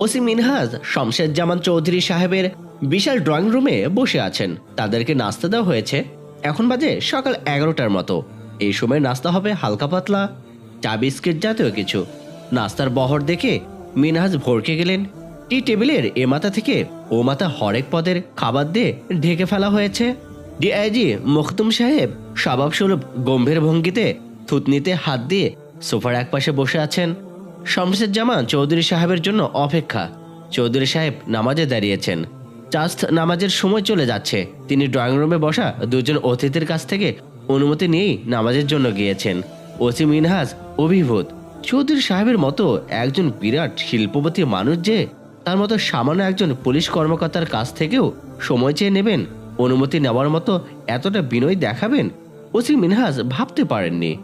OC Minhaj Shamshed Zaman Chowdhury সাহেবের বিশাল drawing রুমে বসে আছেন। তাদেরকে নাস্তা দেওয়া হয়েছে। এখন বাজে সকাল এগারোটার মতো। এই সময় নাস্তা হবে হালকা পাতলা, চা বিস্কিট জাতীয় কিছু। নাস্তার বহর দেখে মিনহাজ ভরকে গেলেন। টি টেবিলের এ মাথা থেকে ও মাথা হরেক পদের খাবার দিয়ে ঢেকে ফেলা হয়েছে। ডিআইজি মখতুম সাহেব স্বভাবসুলভ গম্ভীর ভঙ্গিতে থুতনিতে হাত দিয়ে সোফার একপাশে বসে আছেন। শমশেদ জামান চৌধুরী সাহেবের জন্য অপেক্ষা। চৌধুরী সাহেব নামাজে দাঁড়িয়েছেন। চাস্ত নামাজের সময় চলে যাচ্ছে। তিনি ড্রয়িং রুমে বসা দুজন অতিথির কাছ থেকে অনুমতি নিয়েই নামাজের জন্য গিয়েছেন। ওসি মিনহাজ অভিভূত। চৌধুরী সাহেবের মতো একজন বিরাট শিল্পপতি মানুষ যে, তার মতো সামান্য একজন পুলিশ কর্মকর্তার কাছ থেকেও সময় চেয়ে নেবেন, অনুমতি নেওয়ার মতো এতটা বিনয় দেখাবেন, ওসি মিনহাজ ভাবতে পারেননি।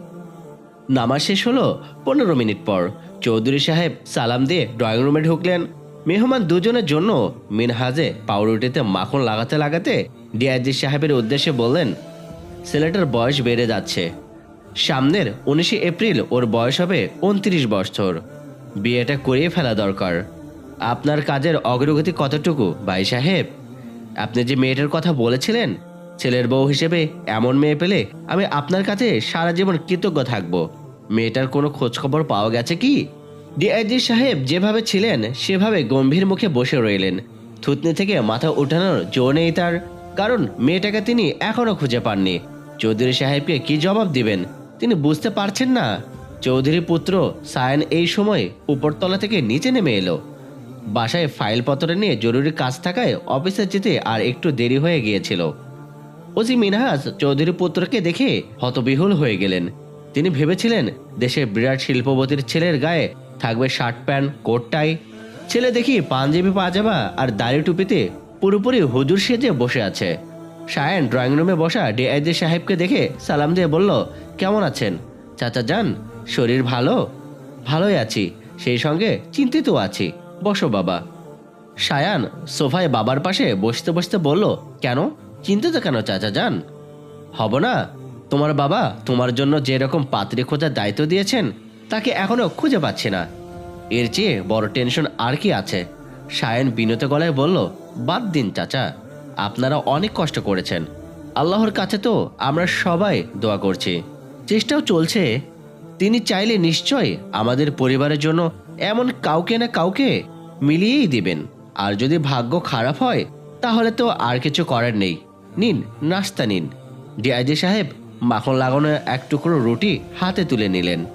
নামাজ শেষ হলো পনেরো মিনিট পর। চৌধুরী সাহেব সালাম দিয়ে ড্রয়িং রুমে ঢুকলেন। মেহমান দুজনের জন্য মিনহাজে পাউরুটিতে মাখন লাগাতে লাগাতে ডিআইজি সাহেবের উদ্দেশ্যে বললেন, ছেলেটার বয়স বেড়ে যাচ্ছে। সামনের উনিশে এপ্রিল ওর বয়স হবে উনত্রিশ বছর। বিয়েটা করিয়ে ফেলা দরকার। আপনার কাজের অগ্রগতি কতটুকু, ভাই সাহেব? আপনি যে মেয়েটার কথা বলেছিলেন, ছেলের বউ হিসেবে এমন মেয়ে পেলে আমি আপনার কাছে সারা জীবন কৃতজ্ঞ থাকব। মেয়েটার কোনো খোঁজখবর পাওয়া গেছে কি? ডিআইজি সাহেব যেভাবে ছিলেন, সেভাবে গম্ভীর মুখে বসে রইলেন। থুতনি থেকে মাথা উঠানোর জো নেই তার, কারণ মেয়েটাকে তিনি এখনও খুঁজে পাননি। চৌধুরী সাহেবকে কি জবাব দিবেন? তিনি বুঝতে পারছেন না। চৌধুরী পুত্র সায়ন এই সময় উপরতলা থেকে নিচে নেমে এলো। বাসায় ফাইলপত্র নিয়ে জরুরি কাজ থাকায় অফিসে যেতে আর একটু দেরি হয়ে গিয়েছিল। ওসি মিনহাস চৌধুরী পুত্রকে দেখে হতবিহুল হয়ে গেলেন। তিনি ভেবেছিলেন দেশের বিরাট শিল্পপতির ছেলের গায়ে থাকবে শার্ট প্যান্ট, কোট টাই। ছেলে দেখি পাঞ্জাবি, পাজামা আর দাড়ি টুপিতে পুরোপুরি হুজুর সেজে বসে আছে। সায়ন ড্রয়িং রুমে বসা ডিআইজি সাহেবকে দেখে সালাম দিয়ে বলল, কেমন আছেন? চাচা যান? শরীর ভালো? ভালোই আছি। সেই সঙ্গে চিন্তিত আছি। বসো বাবা। সায়ান সোফায় বাবার পাশে বসতে বসতে বলল, কেন? চিন্তিত কেন চাচা যান? হব না। তোমার বাবা তোমার জন্য যে রকম পাত্রী খোঁজার দায়িত্ব দিয়েছেন, তাকে এখনও খুঁজে পাচ্ছি না। এর চেয়ে বড় টেনশন আর কি আছে? সায়ন বিনত গলায় বলল, বাদ দিন চাচা, আপনারা অনেক কষ্ট করেছেন। আল্লাহর কাছে তো আমরা সবাই দোয়া করছি। চেষ্টাও চলছে। তিনি চাইলে নিশ্চয় আমাদের পরিবারের জন্য এমন কাউকে না কাউকে মিলিয়েই দিবেন। আর যদি ভাগ্য খারাপ হয়, তাহলে তো আর কিছু করার নেই। নিন, নাস্তা নিন। ডিআইজি সাহেব মাখন লাগানো এক টুকরো রুটি হাতে তুলে নিলেন।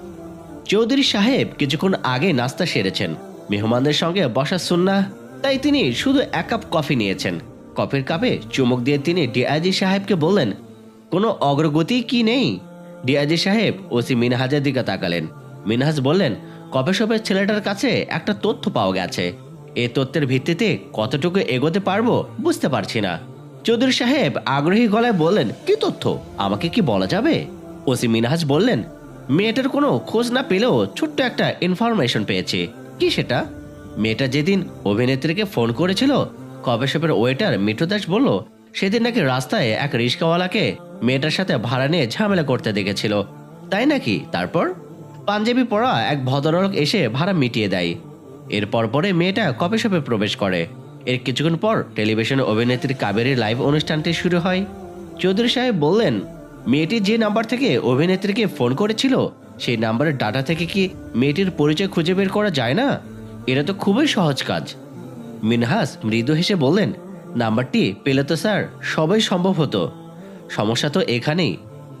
চৌধুরী সাহেব কিছুক্ষণ আগে নাস্তা সেরেছেন। মেহমানদের সঙ্গে বসা সুন্না তাই তিনি শুধু এক কাপ কফি নিয়েছেন। কফির কাপে চুমুক দিয়ে তিনি ডিআইজি সাহেবকে বললেন, কোনো অগ্রগতি কি নেই? ডিআইজি সাহেব ওসি মিনহাজের দিকে তাকালেন। মিনহাজ বললেন, কফি শপের ছেলেটার কাছে একটা তথ্য পাওয়া গেছে। এ তথ্যের ভিত্তিতে কতটুকু এগোতে পারব বুঝতে পারছি না। চৌধুরী সাহেব আগ্রহী গলায় বললেন, কি তথ্য? আমাকে কি বলা যাবে? ওসি মিনহাজ বললেন, মেয়েটার কোনো খোঁজ না পেলেও ছোট্ট একটা ইনফরমেশন পেয়েছি। কি সেটা? মেয়েটা যেদিন অভিনেত্রীকে ফোন করেছিল কফি শপের ওয়েটার মিঠু দাস বলল, সেদিন নাকি রাস্তায় এক রিক্সাওয়ালাকে মেয়েটার সাথে ভাড়া নিয়ে ঝামেলা করতে দেখেছিল। তাই নাকি? তারপর? পাঞ্জাবি পরা এক ভদ্রলোক এসে ভাড়া মিটিয়ে দেয়। এরপর পরে মেয়েটা কফি শপে প্রবেশ করে। এর কিছুক্ষণ পর টেলিভিশনে অভিনেত্রী কাবেরীর লাইভ অনুষ্ঠানটি শুরু হয়। চৌধুরী সাহেব বললেন, মেয়েটি যে নাম্বার থেকে অভিনেত্রীকে ফোন করেছিল, সেই নাম্বারের ডাটা থেকে কি মেয়েটির পরিচয় খুঁজে বের করা যায় না? এটা তো খুবই সহজ কাজ। মিনহাস মৃদু হেসে বললেন, নাম্বারটি পেলে তো স্যার, সবাই সম্ভব হতো। সমস্যা তো এখানেই।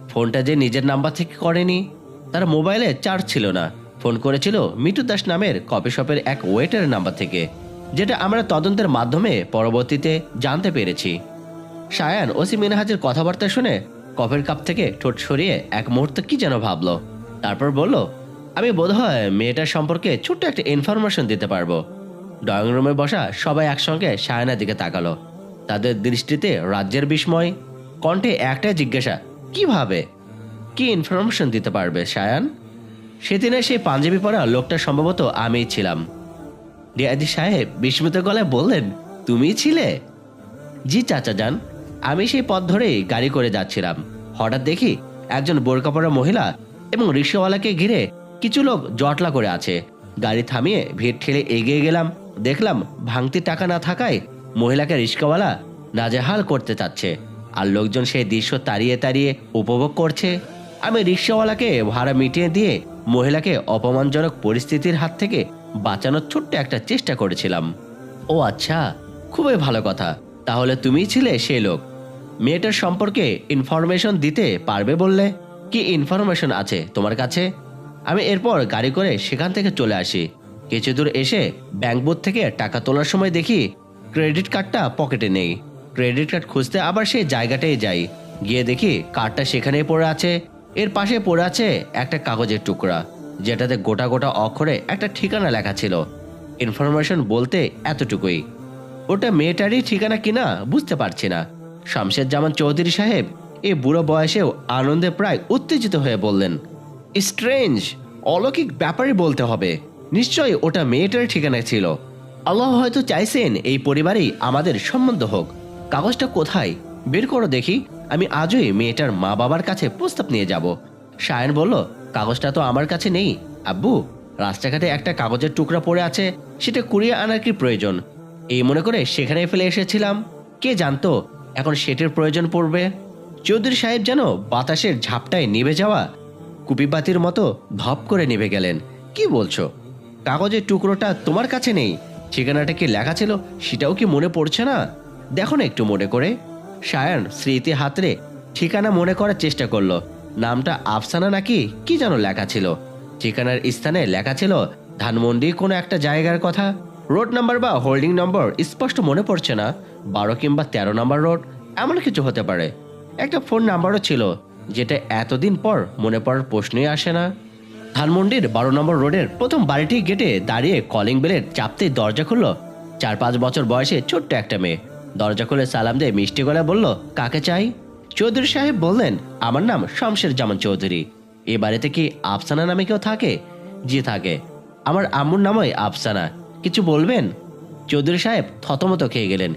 ফোনটা যে নিজের নাম্বার থেকে করেনি, তার মোবাইলে চার্জ ছিল না। ফোন করেছিল মিটু দাস নামের কপি শপের এক ওয়েটারের নাম্বার থেকে। যেটা আমরা তদন্তের মাধ্যমে পরবর্তীতে জানতে পেরেছি। সায়ান ওসি মিনহাজের কথাবার্তা শুনে কফের কাপ থেকে ঠোঁট সরিয়ে এক মুহূর্ত কি যেন ভাবলো। তারপর বলল, আমি বোধহয় মেয়েটার সম্পর্কে ছোট্ট একটা ইনফরমেশন দিতে পারব। ড্রয়িং রুমে বসা সবাই একসঙ্গে সায়নার দিকে তাকালো। তাদের দৃষ্টিতে রাজ্যের বিস্ময়, কণ্ঠে একটাই জিজ্ঞাসা, কীভাবে? কি ইনফরমেশন দিতে পারবে সায়ান? সেদিনে সেই পাঞ্জাবি পরা লোকটা সম্ভবত আমিই ছিলাম। ডিআইজি সাহেব বিস্মিত গলায় বললেন তুমি ছিলে? জি চাচা যান আমি সেই পথ ধরেই গাড়ি করে যাচ্ছিলাম। হঠাৎ দেখি একজন বোরকা পরা মহিলা এবং রিক্সাওয়ালাকে ঘিরে কিছু লোক জটলা করে আছে। গাড়ি থামিয়ে ভিড় ঠেলে এগিয়ে গেলাম। দেখলাম ভাঙতি টাকা না থাকায় মহিলাকে রিস্কাওয়ালা নাজেহাল করতে চাচ্ছে আর লোকজন সেই দৃশ্য তাড়িয়ে তাড়িয়ে উপভোগ করছে। আমি রিক্সাওয়ালাকে ভাড়া মিটিয়ে দিয়ে মহিলাকে অপমানজনক পরিস্থিতির হাত থেকে বাঁচানোর ছোট্ট একটা চেষ্টা করেছিলাম। ও আচ্ছা খুবই ভালো কথা। তাহলে তুমিই ছিলে সেই লোক। মেয়েটার সম্পর্কে ইনফরমেশন দিতে পারবে বললে? কি ইনফরমেশন আছে তোমার কাছে? আমি এরপর গাড়ি করে সেখান থেকে চলে আসি। কিছু দূর এসে ব্যাংক বুথ থেকে টাকা তোলার সময় দেখি ক্রেডিট কার্ডটা পকেটে নেই। ক্রেডিট কার্ড খুঁজতে আবার সেই জায়গাটাই যাই। গিয়ে দেখি কার্ডটা সেখানেই পড়ে আছে। এর পাশে পড়ে আছে একটা কাগজের টুকরা। যেটাতে গোটা গোটা অক্ষরে একটা ঠিকানা লেখা ছিল। ইনফরমেশন বলতে এতটুকুই। ওটা মেয়েটারই ঠিকানা কিনা বুঝতে পারছি না। শামশেদ জামান চৌধুরী সাহেব এ বুড়ো বয়সেও আনন্দে প্রায় উত্তেজিত হয়ে বললেন স্ট্রেঞ্জ অলৌকিক ব্যাপারই বলতে হবে। নিশ্চয়ই ওটা মেয়েটার ঠিকানা ছিল। আল্লাহ হয়তো চাইছেন এই পরিবারেই আমাদের সম্বন্ধ হোক। কাগজটা কোথায়? বের করো দেখি। আমি আজই মেয়েটার মা বাবার কাছে প্রস্তাব নিয়ে যাব। সায়ন বলল কাগজটা তো আমার কাছে নেই। আব্বু, রাস্তাঘাটে একটা কাগজের টুকরা পড়ে আছে, সেটা কুড়িয়ে আনার কি প্রয়োজন? এই মনে করে সেখানে ফেলে এসেছিলাম। কে জানতো, এখন সেটের প্রয়োজন পড়বে। চৌধুরী সাহেব যেন বাতাসের ঝাপটায় নিভে যাওয়া, কুপিবাতির মতো ধপ করে নিভে গেলেন। কি বলছো? কাগজের টুকরোটা তোমার কাছে নেই। ঠিকানাটা কি লেখা ছিল, সেটাও কি মনে পড়ছে না? দেখো না একটু মনে করে। সায়ন স্মৃতি হাতরে ঠিকানা মনে করার চেষ্টা করল। নামটা আফসানা নাকি? কি যেন লেখা ছিল। ঠিকানার স্থানে লেখা ছিল, ধানমন্ডি কোনো একটা জায়গার কথা। রোড নাম্বার বা হোল্ডিং নম্বর স্পষ্ট মনে পড়ছে না। বারো কিংবা তেরো নম্বর রোড, এমন কিছু হতে পারে। একটা ফোন নাম্বারও ছিল, যেটা এতদিন পর মনে পড়ার প্রশ্নই আসে না। ধানমন্ডির বারো নম্বর রোডের প্রথম বাড়িটি গেটে দাঁড়িয়ে কলিং বেলের চাপতেই দরজা খুললো চার পাঁচ বছর বয়সে ছোট্ট একটা মেয়ে। দরজা খুলে সালাম দিয়ে মিষ্টি গলায় বলল, কাকে চাই? চৌধুরী সাহেব বললেন, আমার নাম শমশের জামান চৌধুরী। এই বাড়িতে কি আফসানা নামে কেউ থাকে? জি, থাকে। আমার আম্মুর নামই আফসানা। কিছু বলবেন? চৌধুরী সাহেব থতমত খেয়ে গেলেন।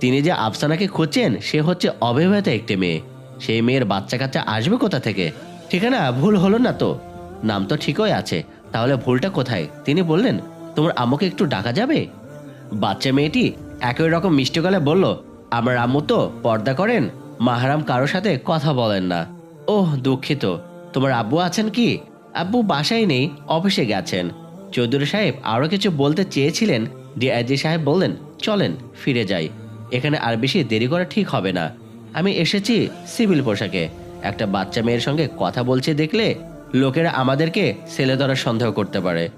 তিনি যে আফসানাকে খুঁজছেন, সে হচ্ছে অবিবাহিত একটি মেয়ে। সেই মেয়ের বাচ্চা কাচ্চা আসবে কোথা থেকে? ঠিকানা ভুল হলো না তো। নাম তো ঠিকই আছে। তাহলে ভুলটা কোথায়? তিনি বললেন, তোমার আম্মুকে একটু ডাকা যাবে? বাচ্চা মেয়েটি একই রকম মিষ্টি গলায় বলল, আমার আম্মু তো পর্দা করেন। মাহারাম কারোর সাথে কথা বলেন না। ওহ, দুঃখিত। তোমার আব্বু আছেন কি? আব্বু বাসায় নেই, অফিসে গেছেন। চৌধুরী সাহেব আরও কিছু বলতে চেয়েছিলেন। ডিআইজি সাহেব বললেন, চলেন, ফিরে যাই। এখানে আর বেশি দেরি করা ঠিক হবে না। আমি এসেছি সিভিল পোশাকে। একটা বাচ্চা মেয়ের সঙ্গে কথা বলছে দেখলে লোকেরা আমাদেরকে ছেলে ধরার সন্দেহ করতে পারে।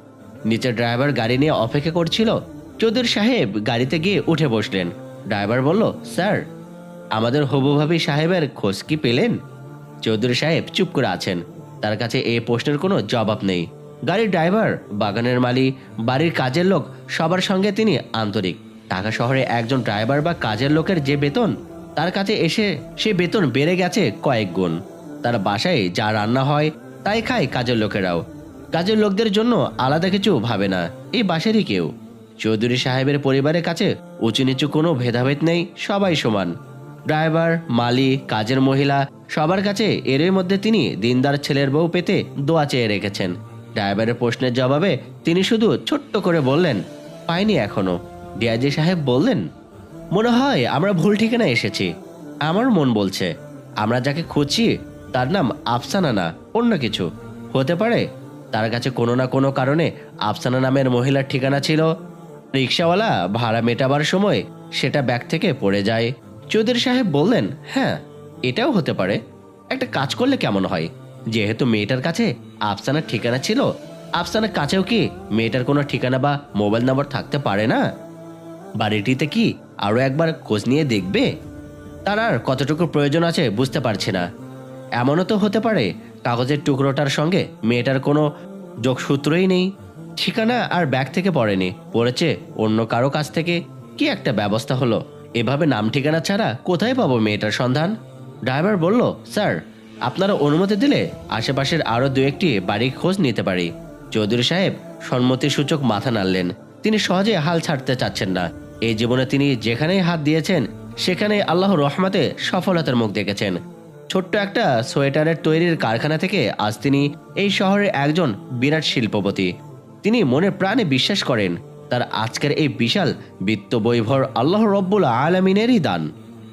নিচে ড্রাইভার গাড়ি নিয়ে অপেক্ষা করছিল। চৌধুরী সাহেব গাড়িতে গিয়ে উঠে বসলেন। ড্রাইভার বলল, স্যার আমাদের হবুভাবি সাহেবের খোঁজ কি পেলেন? চৌধুরী সাহেব চুপ করে আছেন। তার কাছে এই প্রশ্নের কোনো জবাব নেই। গাড়ির ড্রাইভার, বাগানের মালি বাড়ির কাজের লোক, সবার সঙ্গে তিনি আন্তরিক। ঢাকা শহরে একজন ড্রাইভার বা কাজের লোকের যে বেতন, তার কাছে এসে সে বেতন বেড়ে গেছে কয়েক গুণ। তার বাসায় যা রান্না হয়, তাই খায় কাজের লোকেরাও। কাজের লোকদের জন্য আলাদা কিছু ভাবে না, এই বাসারই কেউ। চৌধুরী সাহেবের পরিবারের কাছে উঁচু নিচু কোনো ভেদাভেদ নেই, সবাই সমান। ড্রাইভার, মালি, কাজের মহিলা, সবার কাছে এরই মধ্যে তিনি দিনদার ছেলের বউ পেতে দোয়া চেয়ে রেখেছেন। ড্রাইভারের প্রশ্নের জবাবে তিনি শুধু ছোট্ট করে বললেন, পাইনি এখনও। ডিআইজি সাহেব বললেন, মনে হয় আমরা ভুল ঠিকানা এসেছি। আমার মন বলছে, আমরা যাকে খুঁজছি তার নাম আফসানা না, অন্য কিছু। হতে পারে তার কাছে কোনো না কোনো কারণে আফসানা নামের মহিলার ঠিকানা ছিল। রিক্সাওয়ালা ভাড়া মেটাবার সময় সেটা ব্যাগ থেকে পড়ে যায়। চৌধুরী সাহেব বললেন হ্যাঁ এটাও হতে পারে। একটা কাজ করলে কেমন হয়? যেহেতু মেয়েটার কাছে আফসানার ঠিকানা ছিল, আফসানার কাছেও কি মেয়েটার কোনো ঠিকানা বা মোবাইল নাম্বার থাকতে পারে না? বাড়িটিতে কি আরও একবার খোঁজ নিয়ে দেখবে? তার আর কতটুকু প্রয়োজন আছে বুঝতে পারছি না। এমনও তো হতে পারে, কাগজের টুকরোটার সঙ্গে মেয়েটার কোনো যোগসূত্রই নেই। ঠিকানা আর ব্যাগ থেকে পড়েনি, পড়েছে অন্য কারও কাছ থেকে। কি একটা ব্যবস্থা হলো? এভাবে নাম ঠিকানা ছাড়া কোথায় পাবো মেয়েটার সন্ধান? ড্রাইভার বলল, স্যার, আপনারা অনুমতি দিলে আশেপাশের আরও দু একটি বাড়ির খোঁজ নিতে পারি। চৌধুরী সাহেব সম্মতিসূচক মাথা নাড়লেন। তিনি সহজে হাল ছাড়তে চাচ্ছেন না। এই জীবনে তিনি যেখানেই হাত দিয়েছেন সেখানে আল্লাহ রহমাতে সফলতার মুখ দেখেছেন। ছোট্ট একটা সোয়েটারের তৈরির কারখানা থেকে আজ তিনি এই শহরের একজন বিরাট শিল্পপতি। তিনি মনে প্রাণে বিশ্বাস করেন তার আজকের এই বিশাল বিত্ত বৈভর আল্লাহ রব্বুল আলমিনেরই দান।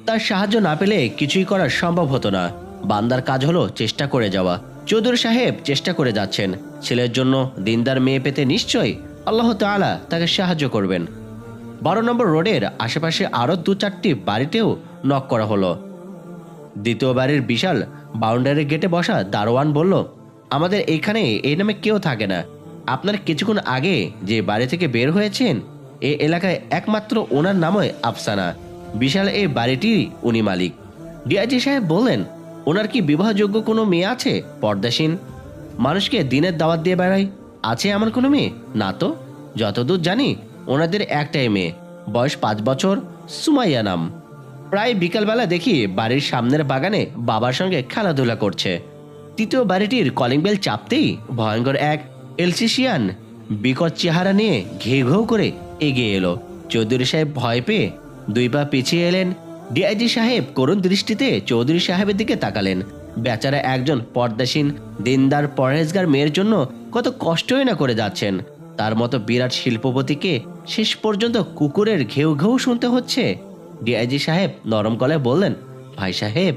তার সাহায্য না পেলে কিছুই করা সম্ভব হতো না। বান্দার কাজ হলো চেষ্টা করে যাওয়া। চৌধুরী সাহেব চেষ্টা করে যাচ্ছেন। ছেলের জন্য দিনদার মেয়ে পেতে নিশ্চয়ই আল্লাহ তাআলা তাকে সাহায্য করবেন। বারো নম্বর রোডের আশেপাশে আরও দু চারটি বাড়িতেও নক করা হলো। দ্বিতীয় বাড়ির বিশাল বাউন্ডারি গেটে বসা দারোয়ান বলল, আমাদের এইখানে এই নামে কেউ থাকে না। আপনার কিছুক্ষণ আগে যে বাড়ি থেকে বের হয়েছেন, এ এলাকায় একমাত্র ওনার নামই আফসানা। বিশাল এই বাড়িটির উনি মালিক। ডিআইজি সাহেব বললেন, ওনার কি বিবাহযোগ্য কোনো মেয়ে আছে, পর্দাসীন? মানুষকে দিনের দাওয়াত দিয়ে বেড়ায়? আছে এমন কোনো মেয়ে? না তো। যতদূর জানি, ওনাদের একটাই মেয়ে। বয়স পাঁচ বছর, সুমাইয়া নাম। প্রায় বিকালবেলা দেখি বাড়ির সামনের বাগানে বাবার সঙ্গে খেলাধুলা করছে। তৃতীয় বাড়িটির কলিং বেল চাপতেই ভয়ঙ্কর এক এলসিসিয়ান বিকট চেহারা নিয়ে ঘে ঘেউ করে এগিয়ে এলো। চৌধুরী সাহেব ভয় পেয়ে দুই পা পিছিয়ে এলেন। ডিআইজি সাহেব করুণ দৃষ্টিতে চৌধুরী সাহেবের দিকে তাকালেন। বেচারা একজন পর্দাসীন, দিনদার পরহেজগার মেয়ের জন্য কত কষ্টই না করে যাচ্ছেন। তার মতো বিরাট শিল্পপতিকে শেষ পর্যন্ত কুকুরের ঘেউ ঘেউ শুনতে হচ্ছে। ডিআইজি সাহেব নরম গলায় বললেন, ভাই সাহেব,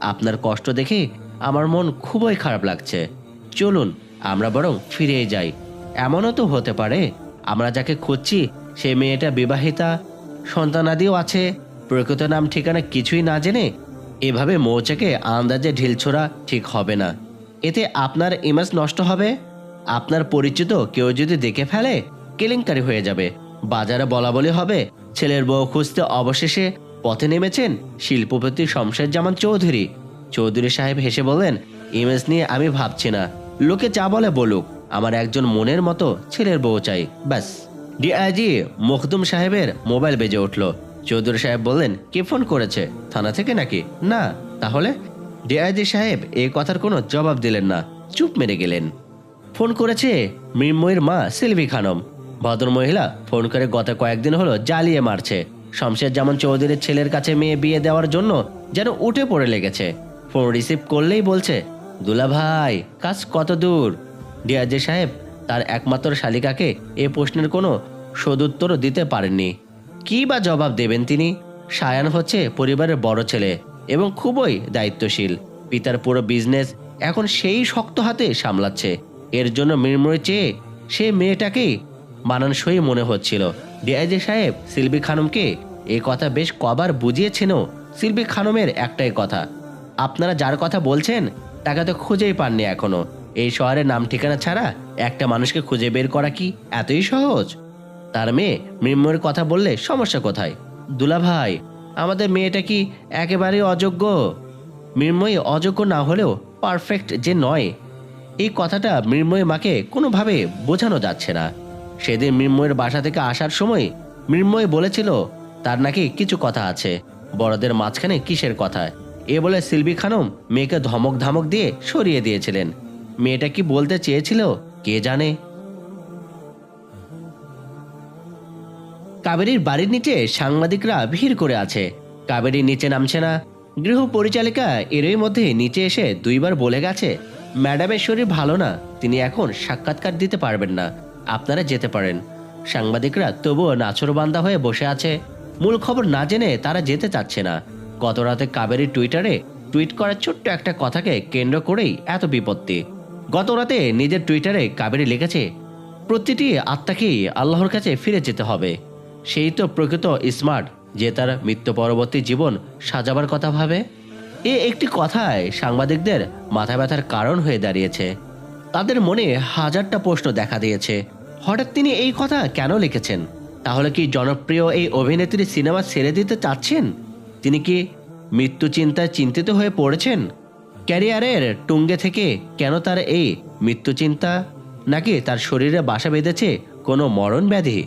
আপনার কষ্ট দেখে আমার মন খুবই খারাপ লাগছে। চলুন আমরা বরং ফিরে যাই। এমনও তো হতে পারে, আমরা যাকে খুঁজছি, সে মেয়েটা বিবাহিতা সন্তানাদিও আছে, প্রকৃত নাম ঠিকানা কিছুই না জেনে এভাবে মৌচাকে আন্দাজে ঢিল ছোড়া ঠিক হবে না। এতে আপনার ইমেজ নষ্ট হবে, আপনার পরিচিত কেউ যদি দেখে ফেলে, কেলেঙ্কারি হয়ে যাবে। বাজারে বলা বলি হবে, ছেলের বউ খুঁজতে অবশেষে পথে নেমেছেন শিল্পপতি শমশের জামান চৌধুরী। চৌধুরী সাহেব হেসে বললেন, ইমেজ নিয়ে আমি ভাবছি না। লোকে যা বলে বলুক, আমার একজন মনের মতো ছেলের বউ চাই, ব্যাস। ডিআইজি মখদুম সাহেবের মোবাইল বেজে উঠল। চৌধুরী সাহেব বললেন, কে ফোন করেছে? থানা থেকে নাকি? না, তাহলে? ডিআইজি সাহেব এই কথার কোনো জবাব দিলেন না, চুপ মেরে গেলেন। ফোন করেছে মৃন্ময়ীর মা সিলভি খানম। ভদ্র মহিলা ফোন করে গত কয়েকদিন হলো জ্বালিয়ে মারছে। শমশের জামান চৌধুরীর ছেলের কাছে মেয়ে বিয়ে দেওয়ার জন্য যেন উঠে পড়ে লেগেছে। ফোন রিসিভ করলেই বলছে দুলা ভাই কাজ কত দূর? ডিআরজি সাহেব, তার একমাত্র শালিকাকে এ প্রশ্নের কোনো সদুত্তরও দিতে পারেননি। কী বা জবাব দেবেন তিনি? সায়ান হচ্ছে পরিবারের বড় ছেলে এবং খুবই দায়িত্বশীল। পিতার পুরো বিজনেস এখন সেই শক্ত হাতে সামলাচ্ছে। এর জন্য মৃন্ময় চেয়ে সে মেয়েটাকেই মানানসই মনে হচ্ছিল। ডিআইজি সাহেব, সিলভি খানমকে এই কথা বেশ কবার বুঝিয়েছেনও। সিলভি খানমের একটাই কথা, আপনারা যার কথা বলছেন তাকে তো খুঁজেই পাননি এখনও। এই শহরের নাম ঠিকানা ছাড়া একটা মানুষকে খুঁজে বের করা কি এতই সহজ? তার মেয়ে মৃন্ময়ের কথা বললে সমস্যা কোথায়? দুলা ভাই আমাদের মেয়েটা কি একেবারেই অযোগ্য? মৃন্ময়ী অযোগ্য না হলেও পারফেক্ট যে নয়। এই কথাটা মৃন্ময় মাকে কোনোভাবে বোঝানো যাচ্ছে না। সেদিন মৃন্ময়ের বাসা থেকে আসার সময় মৃন্ময় বলেছিল, তার নাকি কিছু কথা আছে। বড়দের মাঝখানে কিসের কথা? এ বলে সিলভি খানম মেয়েকে ধমক ধমক দিয়ে সরিয়ে দিয়েছিলেন। মেয়েটা কি বলতে চেয়েছিল? কে জানে? কাবেরীর বাড়ির নিচে সাংবাদিকরা ভিড় করে আছে। কাবেরী নিচে নামছে না। গৃহ পরিচালিকা এরই মধ্যে নিচে এসে দুইবার বলে গেছে, ম্যাডামের শরীর ভালো না, তিনি এখন সাক্ষাৎকার দিতে পারবেন না, আপনারা যেতে পারেন। সাংবাদিকরা তবুও নাচরবান্দা হয়ে বসে আছে। মূল খবর না জেনে তারা যেতে চাচ্ছে না। গত রাতে কাবেরী টুইটারে টুইট করার ছোট্ট একটা কথাকে কেন্দ্র করেই এত বিপত্তি। গত রাতে নিজের টুইটারে কাবেরী লিখেছে, প্রতিটি আত্মাকেই আল্লাহর কাছে ফিরে যেতে হবে। সেই তো প্রকৃত স্মার্ট যে তার মৃত্যু পরবর্তী জীবন সাজাবার কথা ভাবে। এ একটি কথায় সাংবাদিকদের মাথা ব্যথার কারণ হয়ে দাঁড়িয়েছে। তাদের মনে হাজারটা প্রশ্ন দেখা দিয়েছে, হঠাৎ তিনি এই কথা কেন লিখেছেন? তাহলে কি জনপ্রিয় এই অভিনেত্রী সিনেমা ছেড়ে দিতে চাচ্ছেন? তিনি কি মৃত্যু চিন্তায় চিন্তিত হয়ে পড়েছেন? ক্যারিয়ারের টুঙ্গে থেকে কেন তার এই মৃত্যু চিন্তা নাকি তার শরীরে বাসা বেঁধেছে কোনো মরণ ব্যাধি?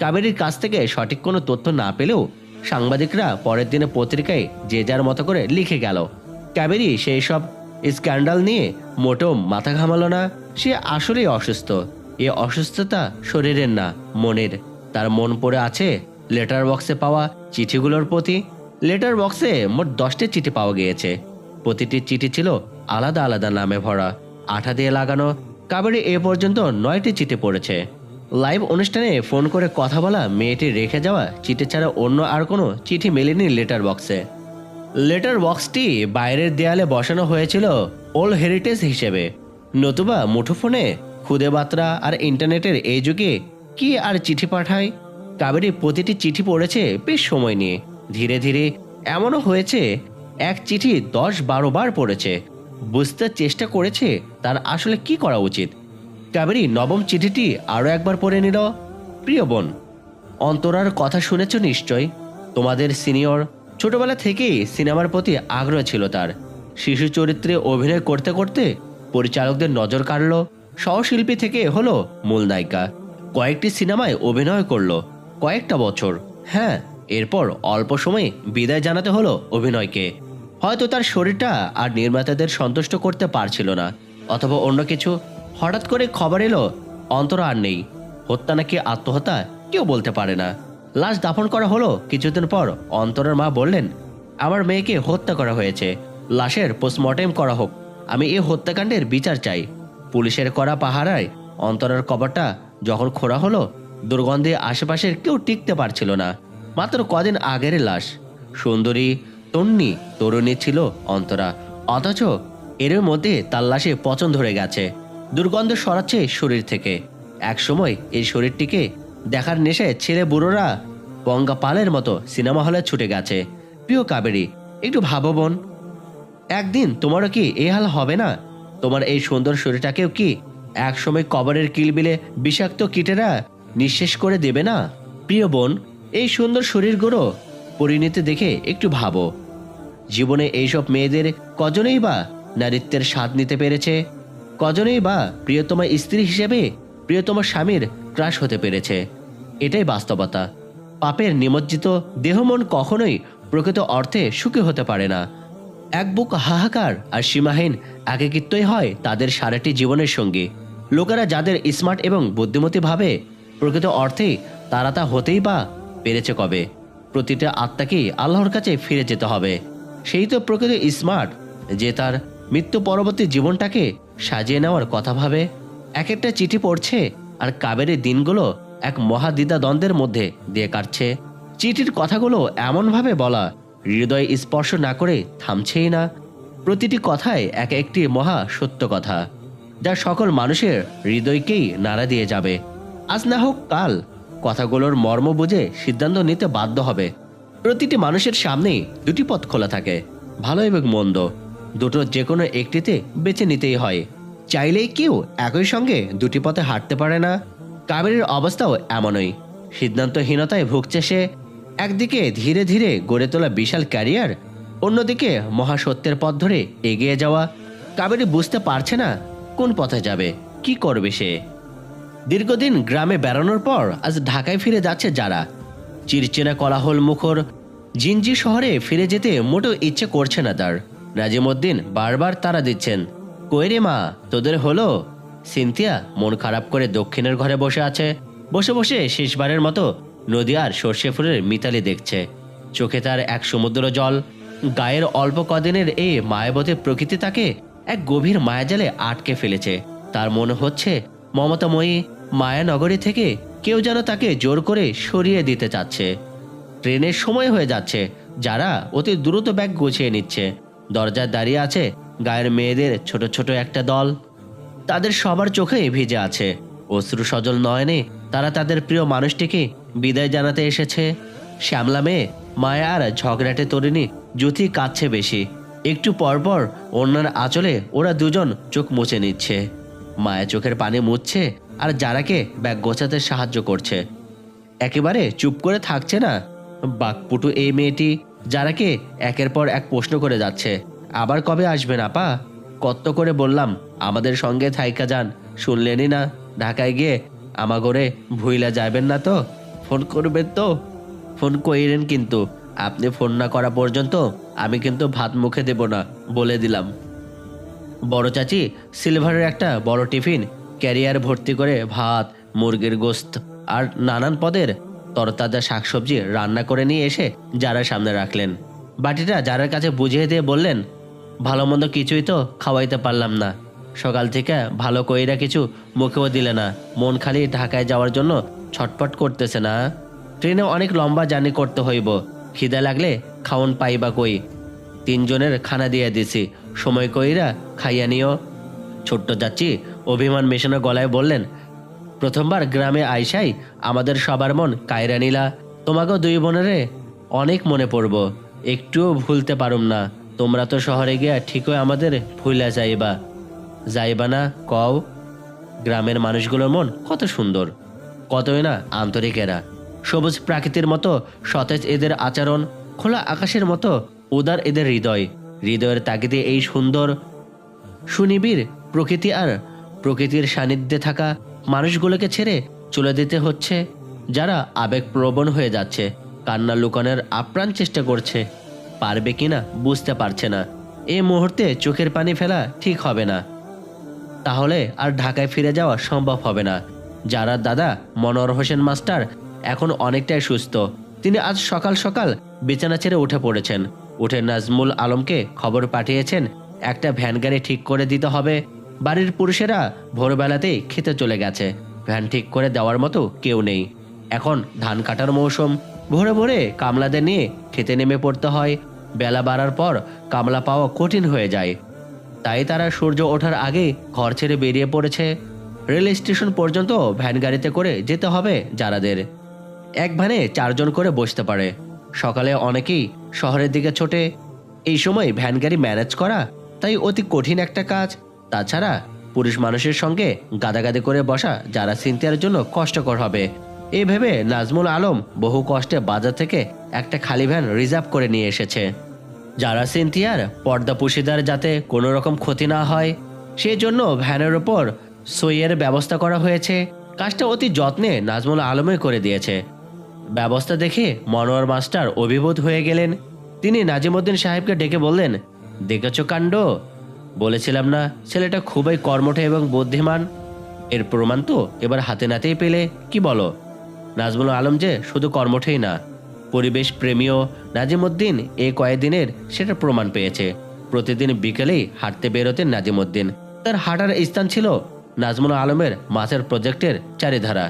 কাবেরীর কাছ থেকে সঠিক কোনো তথ্য না পেলেও সাংবাদিকরা পরের দিনে পত্রিকায় যে যার মতো করে লিখে গেল। ক্যাবেরি সেই সব স্ক্যান্ডাল নিয়ে মোটেও মাথা ঘামালো না। সে আসলেই অসুস্থ। এ অসুস্থতা শরীরের না, মনের। তার মন পড়ে আছে লেটার বক্সে পাওয়া চিঠিগুলোর প্রতি। লেটার বক্সে মোট দশটি চিঠি পাওয়া গিয়েছে। প্রতিটি চিঠি ছিল আলাদা আলাদা নামে ভরা, আঠা দিয়ে লাগানো। কাবেরি এ পর্যন্ত নয়টি চিঠি পড়েছে। লাইভ অনুষ্ঠানে ফোন করে কথা বলা মেয়েটি রেখে যাওয়া চিঠি ছাড়া অন্য আর কোনো চিঠি মেলেনি লেটার বক্সে লেটার বক্সটি বাইরের দেয়ালে বসানো হয়েছিল ওল্ড হেরিটেজ হিসেবে। নতুবা মুঠোফোনে খুদে বার্তা আর ইন্টারনেটের এই যুগে কি আর চিঠি পাঠায়? কাবেরি প্রতিটি চিঠি পড়েছে বেশ সময় নিয়ে। ধীরে ধীরে এমনও হয়েছে, এক চিঠি দশ বারো বার পড়েছে। বুঝতে চেষ্টা করেছে তার আসলে কি করা উচিত। কাবেরী, নবম চিঠিটি আরও একবার পড়ে নিল। প্রিয় বোন, অন্তরার কথা শুনেছ নিশ্চয়? তোমাদের সিনিয়র ছোটবেলা থেকেই সিনেমার প্রতি আগ্রহ ছিল তার। শিশু চরিত্রে অভিনয় করতে করতে পরিচালকদের নজর কাড়ল। সহশিল্পী থেকে হলো মূল নায়িকা। কয়েকটি সিনেমায় অভিনয় করল, কয়েকটা বছর। হ্যাঁ এরপর অল্প সময়ে বিদায় জানাতে হলো অভিনয়কে। হয়তো তার শরীরটা আর নির্মাতাদের সন্তুষ্ট করতে পারছিল না, অথবা অন্য কিছু। হঠাৎ করে খবর এলো, অন্তরা আর নেই। হত্যা নাকি আত্মহত্যা কেউ বলতে পারে না। লাশ দাফন করা হলো কিছুদিন পর অন্তরের মা বললেন, আমার মেয়েকে হত্যা করা হয়েছে। লাশের পোস্টমর্টেম করা হোক। আমি এই হত্যাকাণ্ডের বিচার চাই। পুলিশের করা পাহারায় অন্তরের কবরটা যখন খোঁড়া হলো, দুর্গন্ধে আশেপাশের কেউ টিকতে পারছিল না। মাত্র কদিন আগের লাশ। সুন্দরী, তন্নি, তরুণী ছিল অন্তরা। অথচ এর মধ্যে তার লাশে পচন ধরে গেছে। দুর্গন্ধ সরাচ্ছে শরীর থেকে। একসময় এই শরীরটিকে দেখার নেশায় ছেলে বুড়োরা গঙ্গা পালের মতো সিনেমা হলে ছুটে গেছে। প্রিয় কাবেরী, একটু ভাবো বোন। একদিন তোমারও কি এ হাল হবে না? তোমার এই সুন্দর শরীরটাকেও কি একসময় কবরের কিলবিলে বিষাক্ত কীটেরা নিঃশেষ করে দেবে না? প্রিয় বোন এই সুন্দর শরীর শরীরগুলো পরিণতি দেখে একটু ভাবো। জীবনে এইসব মেয়েদের কজনেই বা নারীত্বের স্বাদ নিতে পেরেছে? কজনেই বা প্রিয়তমা স্ত্রী হিসেবে প্রিয়তমা স্বামীর ক্রাশ হতে পেরেছে? এটাই বাস্তবতা। পাপের নিমজ্জিত দেহমন কখনোই প্রকৃত অর্থে সুখী হতে পারে না। এক বুক হাহাকার আর সীমাহীন একাকিত্বই হয় তাদের সারাটি জীবনের সঙ্গী। লোকেরা যাদের স্মার্ট এবং বুদ্ধিমতী ভাবে প্রকৃত অর্থেই তারা তা হতেই বা পেরেছে কবে? প্রতিটা আত্মাকেই আল্লাহর কাছে ফিরে যেতে হবে। সেই তো প্রকৃত স্মার্ট যে তার মৃত্যু পরবর্তী জীবনটাকে সাজিয়ে নেওয়ার কথা ভাবে। এক একটা চিঠি পড়ছে আর কাবেরের দিনগুলো এক মহাদিদা দ্বন্দ্বের মধ্যে দিয়ে কাটছে। চিঠির কথাগুলো এমনভাবে বলা, হৃদয় স্পর্শ না করে থামছেই না। প্রতিটি কথায় এক একটি মহা সত্য কথা, যা সকল মানুষের হৃদয়কেই নাড়া দিয়ে যাবে। আজ না হোক কাল কথাগুলোর মর্ম বুঝে সিদ্ধান্ত নিতে বাধ্য হবে। প্রতিটি মানুষের সামনেই দুটি পথ খোলা থাকে, ভালো এবং মন্দ। দুটো যে কোনো একটিতে বেছে নিতেই হয়। চাইলেই কেউ একই সঙ্গে দুটি পথে হাঁটতে পারে না। কাবেরের অবস্থাও এমনই। সিদ্ধান্তহীনতায় ভুগছে সে। একদিকে ধীরে ধীরে গড়ে তোলা বিশাল ক্যারিয়ার, অন্যদিকে মহাসত্যের পথ ধরে এগিয়ে যাওয়া। কাবেরী বুঝতে পারছে না, কোন পথে যাবে, কি করবে সে। দীর্ঘদিন গ্রামে বেড়ানোর পর আজ ঢাকায় ফিরে যাচ্ছে যারা। চিরচেনা কলাহল মুখর, জিনজি শহরে ফিরে যেতে মোটেও ইচ্ছে করছে না তার। নাজিমুদ্দিন বারবার তারা দিচ্ছেন, কই রে মা, তোদের হলো? সিনথিয়া মন খারাপ করে দক্ষিণের ঘরে বসে আছে। বসে বসে শেষবারের মতো নদী আর সর্ষে ফুলের মিতালি দেখছে। চোখে তার এক সমুদ্র জল, গায়ের অল্প কদিনের এই মায়াবতী প্রকৃতি তাকে এক গভীর মায়াজালে আটকে ফেলেছে। তার মনে হচ্ছে মমতাময়ী মায়ানগরী থেকে কেউ যেন তাকে জোর করে সরিয়ে দিতে চাচ্ছে। ট্রেনের সময় হয়ে যাচ্ছে, যারা অতি দ্রুত ব্যাগ গুছিয়ে নিচ্ছে। দরজায় দাঁড়িয়ে আছে গায়ের মেয়েদের ছোট ছোট একটা দল। তাদের সবার চোখে ভিজে আছে। অশ্রু সজল নয়নে তারা তাদের প্রিয় মানুষটিকে বিদায় জানাতে এসেছে। শ্যামলা মেয়ে মায়া আর ঝগড়াটে তরুণী জ্যোতি কাঁদছে বেশি। একটু পরপর অন্যার আঁচলে ওরা দুজন চোখ মুছে নিচ্ছে। মায়া চোখের পানে মুছছে আর যারাকে ব্যাগ গোছাতে সাহায্য করছে। একেবারে চুপ করে থাকছে না। বাকপুটু এই মেয়েটি যারাকে একের পর এক প্রশ্ন করে যাচ্ছে। আবার কবে আসবেন আপা কত করে বললাম, আমাদের সঙ্গে থাইকা যান। শুনলেনই না। ঢাকায় গিয়ে আমাগরে ভুইলা যাবেন না তো? ফোন করবেন তো? ফোন কইরেন কিন্তু। আপনি ফোন না করা পর্যন্ত আমি কিন্তু ভাত মুখে দেব না, বলে দিলাম। বড় চাচি, সিলভারের একটা বড় টিফিন, ক্যারিয়ার ভর্তি করে ভাত, মুরগির গোস্ত আর নানান পদের তরতাজা শাকসবজি রান্না করে নিয়ে এসে যারা সামনে রাখলেন। বাটিটা যারার কাছে বুঝিয়ে দিয়ে বললেন, ভালো মন্দ কিছুই তো খাওয়াইতে পারলাম না। সকাল থেকে ভালো কইরা কিছু মুখেও দিলে না। মন খালি ঢাকায় যাওয়ার জন্য ছটপট করতেছে না ট্রেনে অনেক লম্বা জার্নি করতে হইব। খিদে লাগলে খাওন পাইবা কই? তিনজনের খানা দিয়ে দিছি। সময় কইরা খাইয়া নিও। ছোট্ট যাচ্ছি অভিমান মেশানো গলায় বললেন, প্রথমবার গ্রামে আইসাই আমাদের সবার মন কায়রা নিলা। তোমাকেও দুই বোনেরে অনেক মনে পড়ব। একটুও ভুলতে পারুম না। তোমরা তো শহরে গিয়া ঠিকই আমাদের ভুলা যাইবা। যাইবা না, কও। গ্রামের মানুষগুলোর মন কত সুন্দর, কতই না আন্তরিক এরা সবুজ প্রাকৃতির মতো সতেজ এদের আচরণ, খোলা আকাশের মতো উদার এদের হৃদয়। হৃদয়ের তাগিদে এই সুন্দর, সুনিবিড় প্রকৃতি আর প্রকৃতির সান্নিধ্যে থাকা মানুষগুলোকে ছেড়ে চলে দিতে হচ্ছে, যারা আবেগপ্রবণ হয়ে যাচ্ছে, কান্না লুকানোর আপ্রাণ চেষ্টা করছে, পারবে কিনা বুঝতে পারছে না। এ মুহূর্তে চোখের পানি ফেলা ঠিক হবে না। তাহলে আর ঢাকায় ফিরে যাওয়া সম্ভব হবে না। যারা দাদা মনোয়ার হোসেন মাস্টার এখন অনেকটাই সুস্থ, তিনি আজ সকাল সকাল বিছানা ছেড়ে উঠে পড়েছেন। উঠে নাজমুল আলমকে খবর পাঠিয়েছেন, একটা ভ্যান গাড়ি ঠিক করে দিতে হবে। বাড়ির পুরুষেরা ভোরবেলাতেই খেতে চলে গেছে। ভ্যান ঠিক করে দেওয়ার মতো কেউ নেই। এখন ধান কাটার মৌসুম। ভোরে ভোরে কামলাদের নিয়ে খেতে নেমে পড়তে হয়। বেলা বাড়ার পর কামলা পাওয়া কঠিন হয়ে যায়। তাই তারা সূর্য ওঠার আগে ঘর ছেড়ে বেরিয়ে পড়েছে। রেল স্টেশন পর্যন্ত ভ্যান গাড়িতে করে যেতে হবে যারাদের। এক ভ্যানে চারজন করে বসতে পারে। সকালে অনেকেই শহরের দিকে ছোটে। এই সময় ভ্যান গাড়ি ম্যানেজ করা তাই অতি কঠিন একটা কাজ। তাছাড়া পুরুষ মানুষের সঙ্গে গাদাগাদি করে বসা যারা সিনথিয়ার জন্য কষ্টকর হবে। এই ভেবে নাজমুল আলম বহু কষ্টে বাজার থেকে একটা খালি ভ্যান রিজার্ভ করে নিয়ে এসেছে। যারা সিনথিয়ার পর্দা পুশিদার যাতে কোনো রকম ক্ষতি না হয় সেই জন্য ভ্যানের ওপর সইয়ের ব্যবস্থা করা হয়েছে। কাজটা অতি যত্নে নাজমুল আলমে করে দিয়েছে। ব্যবস্থা দেখে মনোয়ার মাস্টার অভিভূত হয়ে গেলেন। তিনি নাজিমুদ্দিন সাহেবকে ডেকে বললেন, দেখেছ কাণ্ড? বলেছিলাম না, ছেলেটা খুবই কর্মঠ এবং বুদ্ধিমান। এর প্রমাণ তো এবার হাতে নাতেই পেলে, কি বলো? নাজমুল আলম যে শুধু কর্মঠেই না, পরিবেশ প্রেমীও নাজিমুদ্দিন এই কয়েকদিনের সেটা প্রমাণ পেয়েছে। প্রতিদিন বিকেলেই হাঁটতে বেরোতেন নাজিমুদ্দিন। তার হাঁটার স্থান ছিল নাজমুল আলমের মাছের প্রজেক্টের চারিধারা।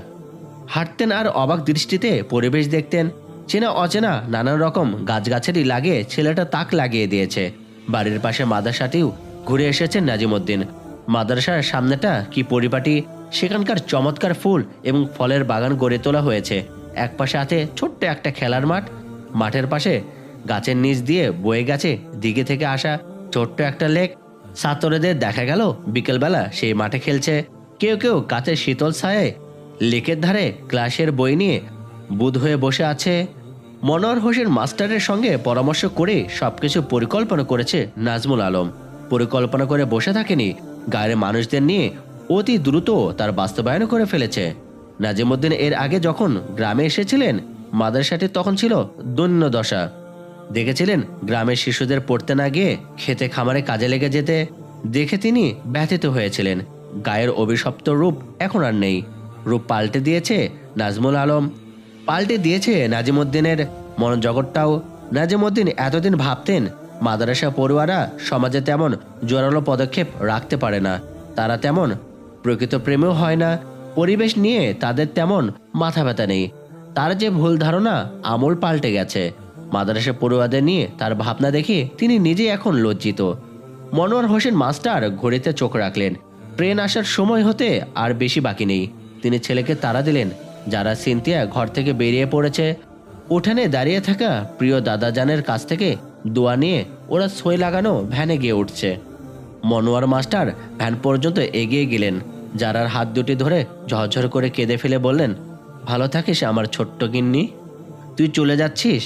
হাঁটতেন আর অবাক দৃষ্টিতে পরিবেশ দেখতেন। চেনা অচেনা নানান রকম গাছগাছালি লাগে ছেলেটা তাক লাগিয়ে দিয়েছে। বাড়ির পাশে মাদ্রাসাটিও ঘুরে এসেছেন নাজিমুদ্দিন। মাদ্রাসার সামনেটা কি পরিপাটি, সেখানকার চমৎকার ফুল এবং ফলের বাগান গড়ে তোলা হয়েছে। এক পাশে আছে ছোট্ট একটা খেলার মাঠ, মাঠের পাশে গাছের নিচ দিয়ে বয়ে গেছে দিকে থেকে আসা ছোট্ট একটা লেক। ছাত্রদের দেখা গেল, বিকেলবেলা সেই মাঠে খেলছে। কেউ কেউ গাছের শীতল ছায়ায় লেকের ধারে ক্লাসের বই নিয়ে বুধ হয়ে বসে আছে। মনোয়ার হোসেন মাস্টারের সঙ্গে পরামর্শ করে সবকিছু পরিকল্পনা করেছে নাজমুল আলম। পরিকল্পনা করে বসে থাকেনি, গায়ের মানুষদের নিয়ে অতি দ্রুত তার বাস্তবায়ন করে ফেলেছে। নাজিমুদ্দিন এর আগে যখন গ্রামে এসেছিলেন, মাদ্রাসাটি তখন ছিল দৈন্য দশা। দেখেছিলেন গ্রামের শিশুদের পড়তে না গিয়ে খেতে খামারে কাজে লেগে যেতে। দেখে তিনি ব্যথিত হয়েছিলেন। গায়ের অভিশপ্ত রূপ এখন আর নেই। রূপ পাল্টে দিয়েছে নাজমুল আলম। পাল্টে দিয়েছে নাজিমুদ্দিনের মনোজগৎটাও নাজিমুদ্দিন এতদিন ভাবতেন, মাদ্রাসা পড়ুয়ারা সমাজে তেমন জোরালো পদক্ষেপ রাখতে পারে না। তারা তেমন প্রকৃত প্রেমেও হয় না। পরিবেশ নিয়ে তাদের তেমন মাথা ব্যথা নেই। তার যে ভুল ধারণা আমল পাল্টে গেছে। মাদ্রাসা পড়ুয়াদের নিয়ে তার ভাবনা দেখে তিনি নিজেই এখন লজ্জিত। মনোয়ার হোসেন মাস্টার ঘড়িতে চোখ রাখলেন। ট্রেন আসার সময় হতে আর বেশি বাকি নেই। তিনি ছেলেকে তাড়া দিলেন, যারা সিনথিয়া ঘর থেকে বেরিয়ে পড়েছে। উঠানে দাঁড়িয়ে থাকা প্রিয় দাদাজানের কাছ থেকে দোয়া নিয়ে ওরা সই লাগানো ভ্যানে গিয়ে উঠছে। মনোয়ার মাস্টার ভ্যান পর্যন্ত এগিয়ে গেলেন। যারার হাত দুটি ধরে ঝরঝর করে কেঁদে ফেলে বললেন, ভালো থাকিস আমার ছোট্ট গিন্নি, তুই চলে যাচ্ছিস?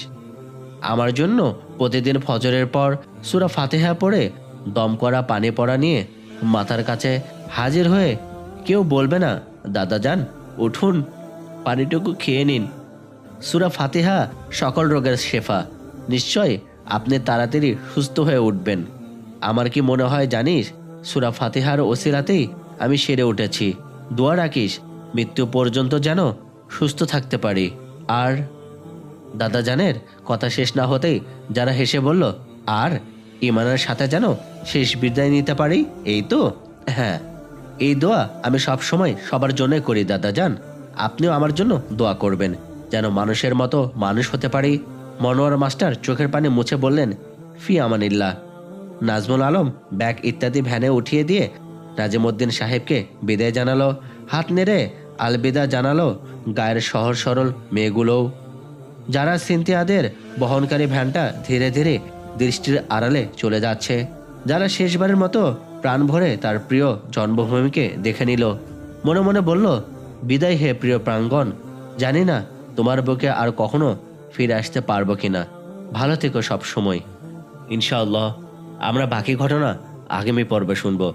আমার জন্য প্রতিদিন ফজরের পর সুরা ফাতেহা পড়ে দম করা, পানি পড়া নিয়ে মাথার কাছে হাজির হয়ে কেউ বলবে না দাদা যান, উঠুন, পানিটুকু খেয়ে নিন। সুরা ফাতিহা সকল রোগের শেফা। নিশ্চয় আপনি তাড়াতাড়ি সুস্থ হয়ে উঠবেন। আমার কি মনে হয় জানিস, সুরা ফাতিহার ওসিলাতেই আমি সেরে উঠেছি। দোয়া রাখিস, মৃত্যু পর্যন্ত যেন সুস্থ থাকতে পারি। আর দাদা জানের কথা শেষ না হতেই যারা হেসে বলল, আর ইমানের সাথে যেন শেষ বিদায় নিতে পারি? এই তো হ্যাঁ। এই দোয়া আমি সব সময় সবার জন্যই করি, দাদা যান আপনিও আমার জন্য দোয়া করবেন, যেন মানুষের মতো মানুষ হতে পারি। মনোয়ার মাস্টার চোখের পানি মুছে বললেন, ফি আমানিল্লাহ। নাজমুল আলম ব্যাগ ইত্যাদি ভ্যানে উঠিয়ে দিয়ে নাজিমুদ্দিন সাহেবকে বিদায় জানালো, হাত নেড়ে আলবিদা জানালো, গায়ের সহজ সরল মেয়েগুলোও। যারা সিনথিয়াদের বহনকারী ভ্যানটা ধীরে ধীরে দৃষ্টির আড়ালে চলে যাচ্ছে, যারা শেষবারের মতো প্রাণ ভরে তার প্রিয় জন্মভূমিকে দেখে নিল। মনে মনে বলল, বিদায় হে প্রিয় প্রাঙ্গণ, জানি না তোমার বুকে আর কখনো ফিরে আসতে পারব কিনা। ভালো থেকো সব সময়। ইনশাআল্লাহ, আমরা বাকি ঘটনা আগামী পর্বে শুনব।